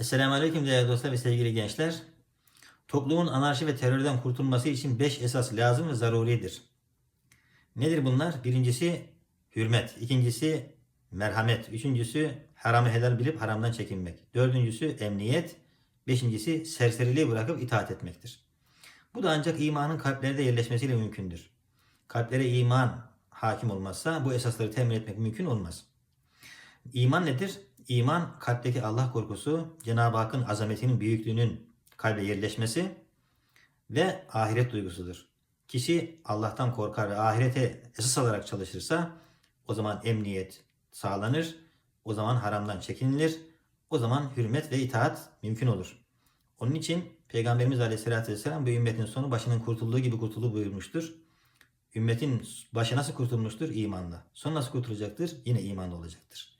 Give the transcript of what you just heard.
Esselamu Aleyküm değerli dostlar ve sevgili gençler. Toplumun anarşi ve terörden kurtulması için 5 esas lazım ve zaruridir. Nedir bunlar? Birincisi hürmet, ikincisi merhamet, üçüncüsü haramı helal bilip haramdan çekinmek, dördüncüsü emniyet, beşincisi serseriliği bırakıp itaat etmektir. Bu da ancak imanın kalplerde yerleşmesiyle mümkündür. Kalplere iman hakim olmazsa bu esasları temin etmek mümkün olmaz. İman nedir? İman kalpteki Allah korkusu, Cenab-ı Hakk'ın azametinin, büyüklüğünün kalbe yerleşmesi ve ahiret duygusudur. Kişi Allah'tan korkar ve ahirete esas alarak çalışırsa o zaman emniyet sağlanır, o zaman haramdan çekinilir, o zaman hürmet ve itaat mümkün olur. Onun için Peygamberimiz Aleyhisselatü Vesselam bu ümmetin sonu başının kurtulduğu gibi kurtulduğu buyurmuştur. Ümmetin başı nasıl kurtulmuştur? İmanla. Son nasıl kurtulacaktır? Yine imanla olacaktır.